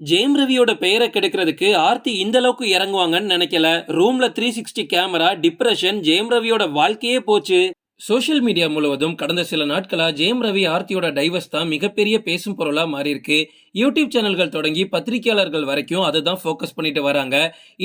ஜெயம் ரவியோட பெயரை கெடுக்கிறதுக்கு ஆர்த்தி இந்த அளவுக்கு இறங்குவாங்கன்னு நினைக்கல. ரூம்ல three sixty camera depression Jayam ரவியோட வாழ்க்கையே போச்சு. சோஷியல் மீடியா முழுவதும் கடந்த சில நாட்களா ஜெயம் ரவி ஆர்த்தியோட டைவர்ஸ் தான் மிகப்பெரிய பேசும் பொருளா மாறி இருக்கு யூடியூப் சேனல்கள் தொடங்கி பத்திரிகையாளர்கள் வரைக்கும் அதை தான் ஃபோக்கஸ் பண்ணிட்டு வராங்க.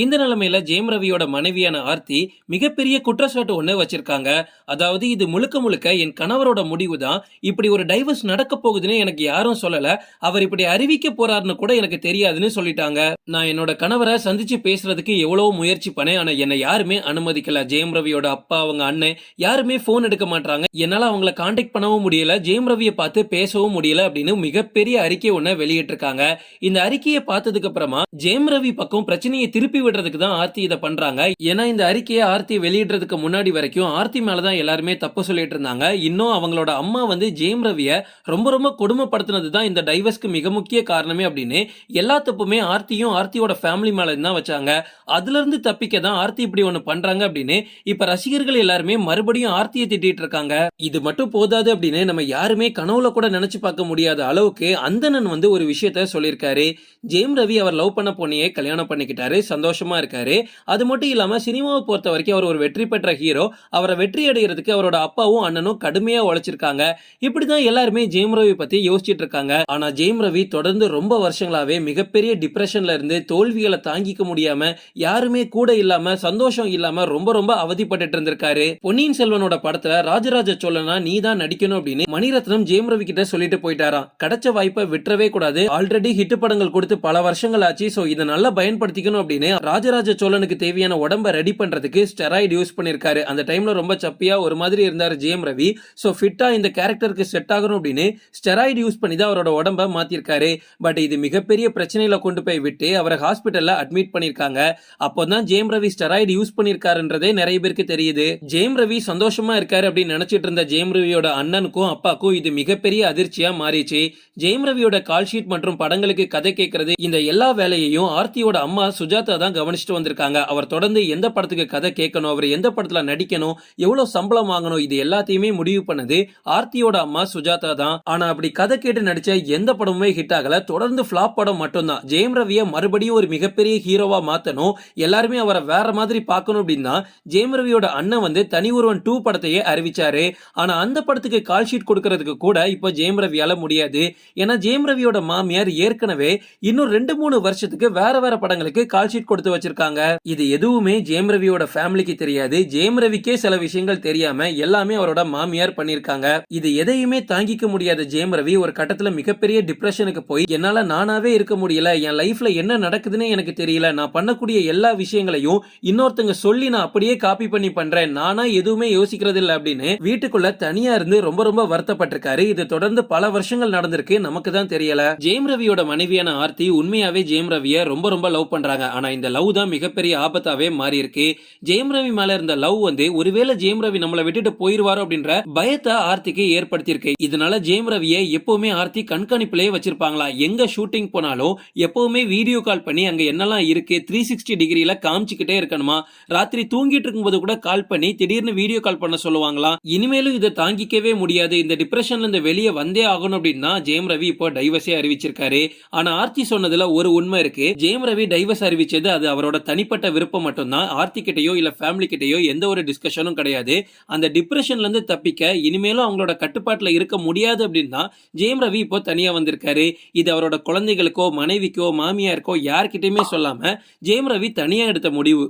இந்த நிலைமையில ஜெயம் ரவியோட மனைவியான ஆர்த்தி மிகப்பெரிய குற்றச்சாட்டு ஒன்று வச்சிருக்காங்க. அதாவது இது முழுக்க முழுக்க என் கணவரோட முடிவு தான் இப்படி ஒரு டைவர்ஸ் நடக்க போகுதுன்னு எனக்கு யாரும் சொல்லல. அவர் இப்படி அறிவிக்க போறாருன்னு கூட எனக்கு தெரியாதுன்னு சொல்லிட்டாங்க. நான் என்னோட கணவரை சந்திச்சு பேசுறதுக்கு எவ்வளவு முயற்சி பண்ணேன். ஆனா என்னை யாருமே அனுமதிக்கல. ஜெயம் ரவியோட அப்பா அவங்க அண்ணன் யாருமே போன் எடுக்க மாட்டாங்க என்னால அவங்கள கான்டாக்ட் பண்ணவும் முடியல. ஜெயம் ரவியை பார்த்து பேசவும் முடியல அப்படின்னு மிகப்பெரிய அறிக்கை ஒண்ண வெளியிட்டிருக்காங்க. இந்த அறிக்கையை பார்த்ததுக்கு அப்புறமா ஜெயம் ரவி பக்கம் பிரச்சனையை திருப்பி விடுறதுக்கு தான் ஆர்த்தி இதை பண்றாங்க. ஏன்னா இந்த அறிக்கையை ஆர்த்தி வெளியிடுறதுக்கு முன்னாடி வரைக்கும் ஆர்த்தி மேலதான் எல்லாருமே தப்பு சொல்லிட்டு இருந்தாங்க. இன்னும் அவங்களோட அம்மா வந்து ஜெயம் ரவிய ரொம்ப ரொம்ப கொடுமைப்படுத்தினது தான் இந்த டைவர்ஸ்க்கு மிக முக்கிய காரணமே அப்படின்னு எல்லா தப்புமே ஆர்த்தியும் ஆர்த்தியோட ஃபேமிலி மேல தான் வச்சாங்க. அதுல இருந்து தப்பிக்க தான் ஆர்த்தி இப்படி ஒண்ணு பண்றாங்க அப்படின்னு இப்ப ரசிகர்கள் எல்லாருமே மறுபடியும் ஆர்த்தியை திட்டிட்டு இருக்காங்க. இது மட்டும் போதாது அப்படின்னு நம்ம யாருமே கனவுல கூட நினைச்சு பார்க்க முடியாத அளவுக்கு அந்தணன் வந்து ஒரு விஷயத்த சொல்லியிருக்காரு. ஜெயம் ரவி அவர் லவ் பண்ண பொண்ணையே கல்யாணம் பண்ணிக்கிட்டாரு. சந்தோஷமா இருக்காரு. அது மட்டும் இல்லாம சினிமாவை பொறுத்த வரைக்கும் அவர் ஒரு வெற்றி பெற்ற ஹீரோ. அவரை வெற்றி அடைகிறதுக்கு அவரோட அப்பாவும் அண்ணனும் கடுமையா உழைச்சிருக்காங்க. இப்படிதான் எல்லாருமே ஜெயம் ரவி பத்தி யோசிச்சிட்டு இருக்காங்க. ஆனா ஜெயம் ரவி தொடர்ந்து ரொம்ப வருஷங்களாவே மிகப்பெரிய டிப்ரெஷன்ல இருந்து தோல்விகளை தாங்கிக்க முடியாம யாருமே கூட இல்லாம சந்தோஷம் இல்லாம ரொம்ப ரொம்ப அவதிப்பட்டுட்டு இருந்திருக்காரு. பொன்னியின் செல்வனோட படத்துல ராஜராஜ சோழனா நீ தான் நடிக்கணும் அப்படின்னு மணிரத்னம் ஜெயம் ரவி கிட்ட சொல்லிட்டு போயிட்டாராம். கிடைச்ச வாய்ப்பை விட்டுறவே கூடாது. ஆல்ரெடி ஹிட் படங்கள் கொடுத்து பல வருஷங்கள் ஆச்சு ஸோ இதை நல்லா பயன்படுத்திக்கணும் அப்படின்னு ராஜராஜ சோழனுக்கு தேவையான உடம்ப ரெடி பண்றதுக்கு ஸ்டெராய்டு யூஸ் பண்ணிருக்காரு. அந்த டைம்ல ரொம்ப சப்பியா ஒரு மாதிரி இருந்தாரு ஜெயம் ரவி. சோ ஃபிட்டா இந்த கேரக்டருக்கு செட் ஆகணும் அப்படின்னு ஸ்டெராய்டு யூஸ் பண்ணி தான் அவரோட உடம்ப மாத்திருக்காரு. பட் இது மிகப்பெரிய பிரச்சனையில கொண்டு போய் விட்டு அவரை ஹாஸ்பிட்டல்ல அட்மிட் பண்ணிருக்காங்க. அப்போதான் ஜெயம் ரவி ஸ்டெராய்டு யூஸ் பண்ணிருக்காருன்றதே நிறைய பேருக்கு தெரியுது. ஜெயம் ரவி சந்தோஷமா இருக்காரு அப்படின்னு நினைச்சிட்டு இருந்த ஜெயம் ரவியோட அண்ணனுக்கும் அப்பாக்கும் இது மிகப்பெரிய அதிர்ச்சியா மாறிச்சு. ஜெயம் ரவியோட கால் ஷீட் மற்றும் படங்களுக்கு கதை கேட்கறது இந்த எல்லா வேலையையும் ஆர்த்தியோட அம்மா சுஜாதா தான் கவனிச்சுட்டு வந்திருக்காங்க. அவர் தொடர்ந்து எந்த படத்துக்கு கதை கேட்கணும் அவர் எந்த படத்துல நடிக்கணும் எவ்வளவு சம்பளம் வாங்கணும் இது எல்லாத்தையுமே முடிவு பண்ணது ஆர்த்தியோட அம்மா சுஜாதா தான். ஆனா அப்படி கதை கேட்டு நடிச்ச எந்த படமுமே ஹிட் ஆகல. தொடர்ந்து ஃபிளாப் படம் மட்டும்தான். ஜெயம் ரவியை மறுபடியும் ஒரு மிகப்பெரிய ஹீரோவா மாத்தணும். எல்லாருமே அவரை வேற மாதிரி பார்க்கணும் அப்படின்னா ஜெயம் ரவியோட அண்ணன் வந்து தனி ஒருவன் டூ படத்தையே அறிவிச்சாரு. ஆனா அந்த படத்துக்கு கால் ஷீட் கொடுக்கறதுக்கு கூட இப்போ ஜெயம் ரவியால முடியாது. ஏன்னா ஜெயம் ரவியோட மாமியார் ஏற்கனவே இன்னும் ரெண்டு மூணு வருஷத்துக்கு வேற வேற படங்களுக்கு கால் ஷீட் கொடுத்து வச்சிருக்காங்க. இது எதுவுமே ஜெயம் ரவியோட ஃபேமிலிக்கு தெரியாது. ஜெயம் ரவிக்கே சில விஷயங்கள் தெரியாம எல்லாமே அவரோட மாமியார் பண்ணிருக்காங்க இது எதையுமே தாங்கிக்க முடியாத ஜெயம் ரவி ஒரு கட்டத்துல மிகப்பெரிய டிப்ரெஷனுக்கு போய் என்னால நானாவே இருக்க முடியல. என் லைஃப்ல என்ன நடக்குதுன்னு எனக்கு தெரியல. நான் பண்ணக்கூடிய எல்லா விஷயங்களையும் இன்னொருத்தங்க சொல்லி நான் அப்படியே காப்பி பண்ணி பண்றேன். நானா எதுவுமே யோசிக்கிறது இல்ல அப்படின்னு வீட்டுக்குள்ள தனியா இருந்து ரொம்ப ரொம்ப வருத்தப்பட்டிருக்காரு. இது தொடர்ந்து பல வருஷங்கள் நடந்திருக்கு. நமக்கு தான் தெரியல. ஜெயம் ரவியோட மனைவியான ஆர்த்தி உண்மையாவே ஜெயம் ரவிய ரொம்ப ரொம்ப லவ் பண்றாங்க. ஆனா இந்த லவ் தான் மிகப்பெரிய ஆபத்தாவே மாறி இருக்கு ஜெயம் ரவி மேல இருந்த லவ் வந்து ஒருவேளை ஜெயம் ரவி நம்மளை விட்டுட்டு போயிருவாரோ அப்படின்ற பயத்தை ஆர்த்திக்கு ஏற்படுத்தியிருக்கு. இதனால ஜெயம் ரவியை எப்பவுமே ஆர்த்தி கண்காணிப்புலயே வச்சிருப்பாங்களா? எங்க ஷூட்டிங் போனாலும் எப்பவுமே வீடியோ கால் பண்ணி அங்க என்னெல்லாம் இருக்கு த்ரீ சிக்ஸ்டி டிகிரியில காமிச்சுக்கிட்டே இருக்கணுமா? ராத்திரி தூங்கிட்டு இருக்கும்போது கூட கால் பண்ணி திடீர்னு வீடியோ கால் பண்ண சொல்லுவாங்களாம் இனிமேலும் இதை தாங்கிக்கவே முடியாது. இந்த டிப்ரெஷன்ல இருந்து வெளியே வந்தே ஆகணும் அப்படின்னா ஜெயம் ரவி இப்போ டைவர்ஸே அறிவிச்சிருக்காரு. ஆனா ஆர்த்தி சொன்னதுல ஒரு உண்மை இருக்கு. ஜெயம் ரவி டைவர்ஸ் அறிவிச்சது அது அவரோட தனிப்பட்ட விருப்பம் மட்டும்தான். ஆர்த்தி கிட்டயோ இல்ல ஃபேமிலி கிட்டயோ எந்த ஒரு டிஸ்கஷனும் கிடையாது. அந்த டிப்ரெஷன்ல இருந்து தப்பிக்க இனிமேலும் அவங்களோட கட்டுப்பாட்டுல இருக்க முடியாது அப்படின்னா ஜெயம் ரவி இப்போ தனியா வந்திருக்காரு. இது அவரோட குழந்தைகளுக்கோ மனைவிக்கோ மாமியாருக்கோ யார்கிட்டயுமே சொல்லாம ஜெயம் ரவி தனியா எடுத்த முடிவு.